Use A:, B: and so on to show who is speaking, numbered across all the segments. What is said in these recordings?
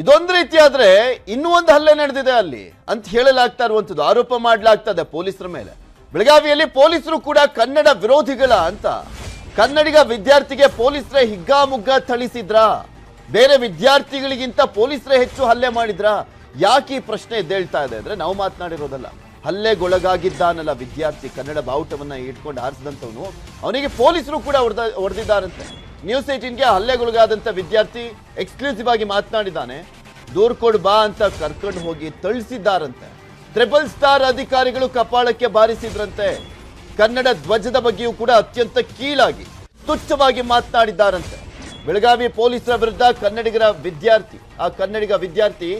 A: ಇದೊಂದು ರೀತಿ ಆದ್ರೆ ಇನ್ನೂ ಒಂದು ಹಲ್ಲೆ ನಡೆದಿದೆ ಅಲ್ಲಿ ಅಂತ ಹೇಳಲಾಗ್ತಾ ಇರುವಂಥದ್ದು, ಆರೋಪ ಮಾಡಲಾಗ್ತದೆ ಪೊಲೀಸರ ಮೇಲೆ. ಬೆಳಗಾವಿಯಲ್ಲಿ ಪೊಲೀಸರು ಕೂಡ ಕನ್ನಡ ವಿರೋಧಿಗಳ ಅಂತ. ಕನ್ನಡಿಗ ವಿದ್ಯಾರ್ಥಿಗೆ ಪೊಲೀಸರೇ ಹಿಗ್ಗಾಮುಗ್ಗ ಥಳಿಸಿದ್ರ? ಬೇರೆ ವಿದ್ಯಾರ್ಥಿಗಳಿಗಿಂತ ಪೊಲೀಸರೇ ಹೆಚ್ಚು ಹಲ್ಲೆ ಮಾಡಿದ್ರ? ಯಾಕೆ ಈ ಪ್ರಶ್ನೆ ಎದ್ದೇಳ್ತಾ ಇದೆ ಅಂದ್ರೆ ನಾವು ಮಾತನಾಡಿರೋದಲ್ಲ. ಹಲ್ಲೆಗೊಳಗಾಗಿದ್ದಾನಲ್ಲ ವಿದ್ಯಾರ್ಥಿ ಕನ್ನಡ ಬಾವುಟವನ್ನ ಇಟ್ಕೊಂಡು ಹಾರಿಸಿದಂಥವನು. ಅವನಿಗೆ ಪೊಲೀಸರು ಕೂಡ ಹೊಡೆದ ಹೊಡೆದಿದ್ದಾರಂತೆ. ನ್ಯೂಸ್ ಏಟೀನ್ಗೆ ಹಲ್ಲೆಗೊಳಗಾದಂಥ ವಿದ್ಯಾರ್ಥಿ ಎಕ್ಸ್ಕ್ಲೂಸಿವ್ ಆಗಿ ಮಾತನಾಡಿದ್ದಾನೆ. ದೂರ್ ಕೊಡ್ ಬಾ ಅಂತ ಕರ್ಕೊಂಡು ಹೋಗಿ ತಳಿಸಿದ್ದಾರಂತೆ ಟ್ರಿಪಲ್ ಸ್ಟಾರ್ ಅಧಿಕಾರಿಗಳು ಕಪಾಳಕ್ಕೆ ಬಾರಿಸಿದ್ರಂತೆ. ಕನ್ನಡ ಧ್ವಜದ ಬಗ್ಗೆಯೂ ಕೂಡ ಅತ್ಯಂತ ಕೀಳಾಗಿ, ತುಚ್ಛವಾಗಿ ಮಾತನಾಡಿದ್ದಾರಂತೆ. ಬೆಳಗಾವಿ ಪೊಲೀಸರ ವಿರುದ್ಧ ಕನ್ನಡಿಗರ ವಿದ್ಯಾರ್ಥಿ, ಆ ಕನ್ನಡಿಗ ವಿದ್ಯಾರ್ಥಿ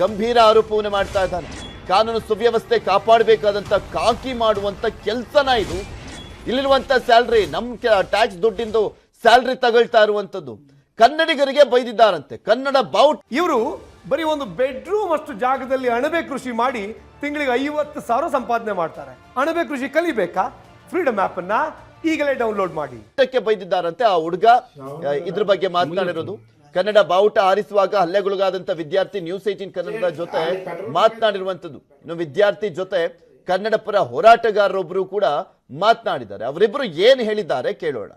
A: ಗಂಭೀರ ಆರೋಪವನ್ನು ಮಾಡ್ತಾ ಇದ್ದಾನೆ. ಕಾನೂನು ಸುವ್ಯವಸ್ಥೆ ಕಾಪಾಡಬೇಕಾದಂತ ಕಾಕಿ ಮಾಡುವಂತ ಕೆಲಸನ ಇದು. ಇಲ್ಲಿರುವಂತ ಸ್ಯಾಲ್ರಿ ನಮ್ಮ ಟ್ಯಾಕ್ಸ್ ದುಡ್ಡಿಂದು ಸ್ಯಾಲ್ರಿ ತಗೊಳ್ತಾ ಇರುವಂತದ್ದು. ಕನ್ನಡಿಗರಿಗೆ ಬೈದಿದ್ದಾರಂತೆ. ಕನ್ನಡ ಬೌಟ್
B: ಇವರು ಬರೀ ಒಂದು ಬೆಡ್ರೂಮ್ ಅಷ್ಟು ಜಾಗದಲ್ಲಿ ಅಣಬೆ ಕೃಷಿ ಮಾಡಿ ತಿಂಗಳಿಗೆ ಐವತ್ತು ಸಾವಿರ ಸಂಪಾದನೆ ಮಾಡ್ತಾರೆ. ಅಣಬೆ ಕೃಷಿ ಕಲಿಬೇಕಾ? ಫ್ರೀಡಮ್ ಆಪ್ ಅನ್ನ ಈಗಲೇ ಡೌನ್ಲೋಡ್ ಮಾಡಿ.
A: ಇದಕ್ಕೆ ಬೈದಿದ್ದಾರಂತೆ ಆ ಹುಡುಗ. ಇದ್ರ ಬಗ್ಗೆ ಮಾತನಾಡಿರೋದು. ಕನ್ನಡ ಬಾವುಟ ಆರಿಸುವಾಗ ಹಲ್ಲೆಗೊಳಗಾದಂತ ವಿದ್ಯಾರ್ಥಿ ನ್ಯೂಸ್ ಏಟೀನ್ ಕನ್ನಡದ ಜೊತೆ ಮಾತನಾಡಿರುವಂತದ್ದು. ಇನ್ನು ವಿದ್ಯಾರ್ಥಿ ಜೊತೆ ಕನ್ನಡ ಪರ ಹೋರಾಟಗಾರರೊಬ್ಬರು ಕೂಡ ಮಾತನಾಡಿದ್ದಾರೆ. ಅವರಿಬ್ಬರು ಏನ್ ಹೇಳಿದ್ದಾರೆ ಕೇಳೋಣ.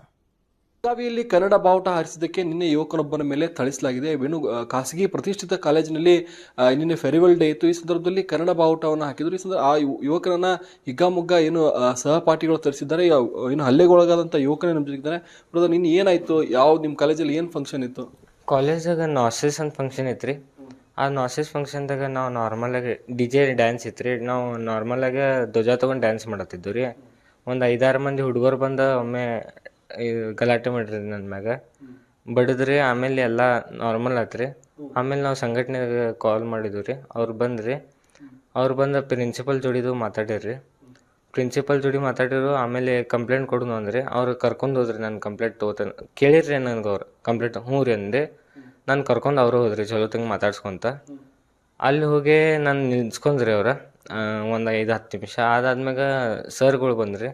C: ಬೆಳಗಾವಿಯಲ್ಲಿ ಕನ್ನಡ ಬಾವುಟ ಹಾರಿಸಿದ್ದಕ್ಕೆ ನಿನ್ನೆ ಯುವಕನೊಬ್ಬನ ಮೇಲೆ ಥಳಿಸಲಾಗಿದೆ. ವೇಣು ಖಾಸಗಿ ಪ್ರತಿಷ್ಠಿತ ಕಾಲೇಜಿನಲ್ಲಿ ನಿನ್ನೆ ಫೆರಿವಲ್ ಡೇ ಇತ್ತು. ಈ ಸಂದರ್ಭದಲ್ಲಿ ಕನ್ನಡ ಬಾವುಟವನ್ನು ಹಾಕಿದ್ರು. ಈ ಸಂದರ್ಭ ಆ ಯುವಕನನ್ನ ಹಿಗ್ಗಾಮುಗ್ಗ ಏನು ಸಹಪಾಠಿಗಳು ತರಿಸಿದ್ದಾರೆ. ಏನು ಹಲ್ಲೆಗೊಳಗಾದಂಥ ಯುವಕನೇ ಜೊತೆಗಿದ್ದಾರೆ. ಬ್ರದರ್ ನಿನ್ನೆ ಏನಾಯ್ತು? ಯಾವ ನಿಮ್ಮ ಕಾಲೇಜಲ್ಲಿ ಏನು ಫಂಕ್ಷನ್ ಇತ್ತು?
D: ಕಾಲೇಜಾಗ ನಾಸೆಸ್ ಅಂತ ಫಂಕ್ಷನ್ ಐತ್ರಿ ಆ ನಾಸೆಸ್ ಫಂಕ್ಷನ್ದಾಗ ನಾವು ನಾರ್ಮಲಾಗಿ ಡಿ ಜೆ ಡ್ಯಾನ್ಸ್ ಇತ್ತು ನಾವು ನಾರ್ಮಲಾಗಿ ಧ್ವಜ ತೊಗೊಂಡು ಡ್ಯಾನ್ಸ್ ಮಾಡತ್ತಿದ್ದು ರೀ ಒಂದು ಐದಾರು ಮಂದಿ ಹುಡುಗರು ಬಂದು ಒಮ್ಮೆ ಗಲಾಟೆ ಮಾಡ್ರಿ ನನ್ನ ಮ್ಯಾಗ. ಬಡಿದ್ರಿ, ಆಮೇಲೆ ಎಲ್ಲ ನಾರ್ಮಲ್ ಆತ್ರಿ. ಆಮೇಲೆ ನಾವು ಸಂಘಟನೆಗೆ ಕಾಲ್ ಮಾಡಿದ್ವಿ ರೀ ಅವ್ರು ಬಂದ್ರಿ. ಅವ್ರು ಬಂದು ಪ್ರಿನ್ಸಿಪಲ್ ಜೋಡಿದು ಮಾತಾಡಿರಿ. ಪ್ರಿನ್ಸಿಪಲ್ ಜೋಡಿ ಮಾತಾಡಿರು, ಆಮೇಲೆ ಕಂಪ್ಲೇಂಟ್ ಕೊಡು ಅಂದ್ರಿ. ಅವ್ರು ಕರ್ಕೊಂಡು ಹೋದ್ರಿ ನಾನು ಕಂಪ್ಲೇಂಟ್ ತೊಗೋತೇನೆ. ಕೇಳಿರ್ರಿ ನನಗೆ ಅವ್ರು ಕಂಪ್ಲೇಂಟ್ ಹ್ಞೂ ರೀ ಅಂದೆ. ನಾನು ಕರ್ಕೊಂಡು ಅವರು ಹೋದ್ರಿ ಚಲೋ ತಂಗ ಮಾತಾಡ್ಸ್ಕೊಂತ. ಅಲ್ಲಿ ಹೋಗಿ ನಾನು ನಿಲ್ಸ್ಕೊಂಡ್ರಿ ಅವ್ರ. ಒಂದು ಐದು ಹತ್ತು ನಿಮಿಷ. ಅದಾದ್ಮ್ಯಾಗ ಸರ್ಗಳು ಬಂದ್ರಿ.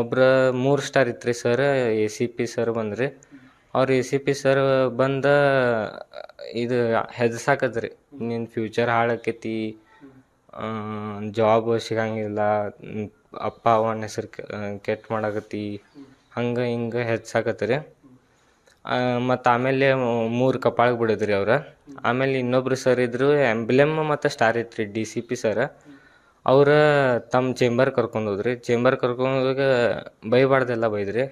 D: ಒಬ್ರು ಮೂರು ಸ್ಟಾರ್ ಇತ್ತು ರೀ sir A C P sir ಬಂದ್ರಿ. ಅವ್ರು ಎ ಸಿ ಪಿ ಸರ್ ಬಂದ, ಇದು ಹೆದರ್ಸಾಕದ್ರಿ ನಿನ್ನ ಫ್ಯೂಚರ್ ಹಾಳಾಕೈತಿ ಜಾಬ್ ಸಿಗಂಗಿಲ್ಲ. ಅಪ್ಪ, ಅವನ ಹೆಸರು ಕೆಟ್ಟ ಮಾಡಾಕತ್ತಿ. ಹಂಗೆ ಹಿಂಗೆ ಹೆಚ್ಚಾಕತ್ರಿ ಮತ್ತು ಆಮೇಲೆ ಮೂರು ಕಪಾಳಕ್ಕೆ ಬಿಡಿದ್ರಿ ಅವ್ರು. ಆಮೇಲೆ ಇನ್ನೊಬ್ರು ಸರ್ ಇದ್ರು ಎಂಬ್ಲೆಮ್ ಮತ್ತು ಸ್ಟಾರ್ ಇತ್ತು ರೀ ಡಿ ಸಿ ಪಿ ಸರ್ ಅವ್ರ ತಮ್ಮ ಚೇಂಬರ್ ಕರ್ಕೊಂಡು ಹೋದ್ರಿ ಚೇಂಬರ್ ಕರ್ಕೊಂಡು ಹೋದಾಗ ಬೈಬಾರ್ದೆಲ್ಲ ಬೈದ್ರಿ.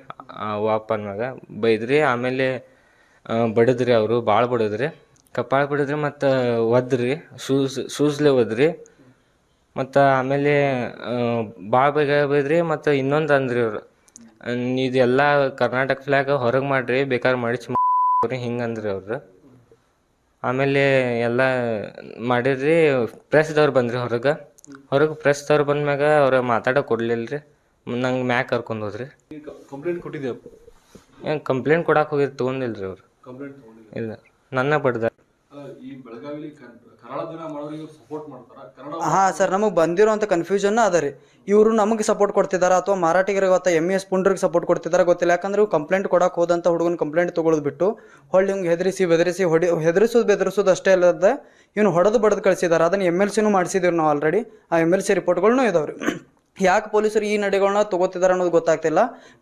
D: ವಾಪನ್ ಮ್ಯಾಗ ಬೈದ್ರಿ. ಆಮೇಲೆ ಬಡಿದ್ರಿ ಅವರು ಭಾಳ ಬಡಿದ್ರಿ. ಕಪಾಳ ಬಡಿದ್ರಿ ಮತ್ತು ಒದ್ರಿ. ಶೂಸ್, ಶೂಸ್ಲೆ ಒದ್ರಿ. ಮತ್ತು ಆಮೇಲೆ ಭಾಳ ಬೇಗ ಬೈದ್ರಿ ಮತ್ತು ಇನ್ನೊಂದು ಅಂದ್ರಿ ಅವರು. ಇದೆಲ್ಲ ಕರ್ನಾಟಕ ಫ್ಲ್ಯಾಗ್ ಹೊರಗೆ ಮಾಡ್ರಿ ಬೇಕಾದ್ರೆ ಮಡಿಚಿ ಮಾಡ್ರಿ ಹಿಂಗೆ ಅಂದ್ರಿ ಅವರು. ಆಮೇಲೆ ಎಲ್ಲ ಮಾಡಿದ್ರಿ ಪ್ರೆಸ್ದವ್ರು ಬಂದ್ರಿ ಹೊರಗೆ. ಹೊರಗೆ ಪ್ರೆಸ್ದವ್ರು ಬಂದ್ಮ್ಯಾಗ ಅವ್ರಿಗೆ ಮಾತಾಡೋಕೆ ಕೊಡ್ಲಿಲ್ಲ ರೀ ನಂಗೆ ಮ್ಯಾಕ್ ಕರ್ಕೊಂಡು ಹೋದ್ರಿ.
C: ಕಂಪ್ಲೇಂಟ್ ಕೊಟ್ಟಿದ್ದೆ
D: ಏನು ಕಂಪ್ಲೇಂಟ್ ಕೊಡಕ್ಕೆ ಹೋಗಿದ್ದು ತೊಗೊಂಡಿಲ್ಲ ರೀ ಅವ್ರು
C: ಕಂಪ್ಲೇಂಟ್
D: ಇಲ್ಲ. ನನ್ನ ಬಡ್ದ
C: ಈ ಬೆಳಗಾವಿಲಿ ಕನ್ನಡ ದಿನ ಮಾಡೋರಿಗೆ ಸಪೋರ್ಟ್ ಮಾಡ್ತಾರ? ಕನ್ನಡ
E: ಹಾ ಸರ್ ನಮಗೆ ಬಂದಿರೋಂಥ ಕನ್ಫ್ಯೂಷನ್ ಅದ ರೀ. ಇವರು ನಮಗೆ ಸಪೋರ್ಟ್ ಕೊಡ್ತಿದಾರ ಅಥವಾ ಮಾರಾಟಿಗರಿಗೆ ಅಥವಾ ಎಂ ಎಸ್ ಪುಂಡ್ರಿಗೆ ಸಪೋರ್ಟ್ ಕೊಡ್ತಿದಾರ ಗೊತ್ತಿಲ್ಲ. ಯಾಕಂದ್ರೆ ಇವ್ರು ಕಂಪ್ಲೇಂಟ್ ಕೊಡಕ್ಕೆ ಹೋದಂಥ ಹುಡುಗನ ಕಂಪ್ಲೇಂಟ್ ತೊಗೊಳೋದು ಬಿಟ್ಟು ಹೊಳ್ಳಿ ಹಿಂಗೆ ಹೆದರಿಸಿ ಬೆದರಿಸಿ ಹೊಡಿ ಹೆದರಿಸೋದು ಬೆದರಿಸೋದು ಅಷ್ಟೇ ಅಲ್ಲದ ಇವನು ಹೊಡೆದು ಬಡದು ಕಳಿಸಿದ್ದಾರೆ ಅದನ್ನು ಎಂ ಎಲ್ ಸಿನೂ ಮಾಡಿಸಿದ್ದೀವಿ ನಾವು ಆಲ್ರೆಡಿ ಆ ಎಂ ಎಲ್ ಸಿ ರಿಪೋರ್ಟ್ಗಳನ್ನೂ ಇದಾವ್ರಿ. ಯಾಕೆ ಪೊಲೀಸರು ಈ ನಡೆಗಳನ್ನ ತೊಗೋತಿದ್ದಾರೆ ಅನ್ನೋದು ಗೊತ್ತಾಗ್ತಿಲ್ಲ.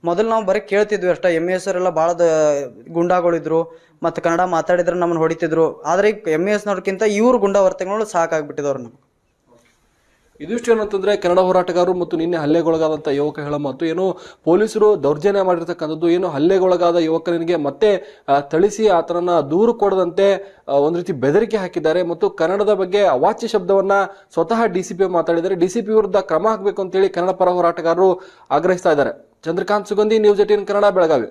E: ಮೊದಲು ನಾವು ಬರೀ ಕೇಳ್ತಿದ್ವಿ ಅಷ್ಟೇ ಎಂ ಎಸ್ ಅವರೆಲ್ಲ ಭಾಳ ಗುಂಡಾಗಳಿದ್ರು, ಮತ್ತು ಕನ್ನಡ ಮಾತಾಡಿದ್ರೆ ನಮ್ಮನ್ನು ಹೊಡಿತಿದ್ರು. ಆದರೆ ಈಗ ಎಂ ಎಸ್ನವ್ರಕ್ಕಿಂತ ಇವ್ರ ಇವ್ರು ಗುಂಡಾ ವರ್ತನೆಗಳು ಸಾಕಾಗ್ಬಿಟ್ಟಿದವ್ರು ನಮ್ಗೆ.
C: ಇದಿಷ್ಟು ಏನಂತಂದ್ರೆ ಕನ್ನಡ ಹೋರಾಟಗಾರರು ಮತ್ತು ನಿನ್ನೆ ಹಲ್ಲೆಗೊಳಗಾದಂಥ ಯುವಕ ಹೇಳೋ ಮತ್ತು ಏನು ಪೊಲೀಸರು ದೌರ್ಜನ್ಯ ಮಾಡಿರ್ತಕ್ಕಂಥದ್ದು, ಏನು ಹಲ್ಲೆಗೊಳಗಾದ ಯುವಕನಿಗೆ ಮತ್ತೆ ಥಳಿಸಿ ಆತನನ್ನ ದೂರು ಕೊಡದಂತೆ ಒಂದು ರೀತಿ ಬೆದರಿಕೆ ಹಾಕಿದ್ದಾರೆ. ಮತ್ತು ಕನ್ನಡದ ಬಗ್ಗೆ ಅವಾಚ್ಯ ಶಬ್ದವನ್ನು ಸ್ವತಃ ಡಿ ಸಿ ಪಿ ಮಾತಾಡಿದ್ದಾರೆ. ಡಿ ಸಿ ಪಿ ವಿರುದ್ಧ ಕ್ರಮ ಹಾಕಬೇಕು ಅಂತೇಳಿ ಕನ್ನಡ ಪರ ಹೋರಾಟಗಾರರು ಆಗ್ರಹಿಸ್ತಾ ಇದ್ದಾರೆ. Chandrakant Sugandhi, news eighteen Kannada, Belagavi.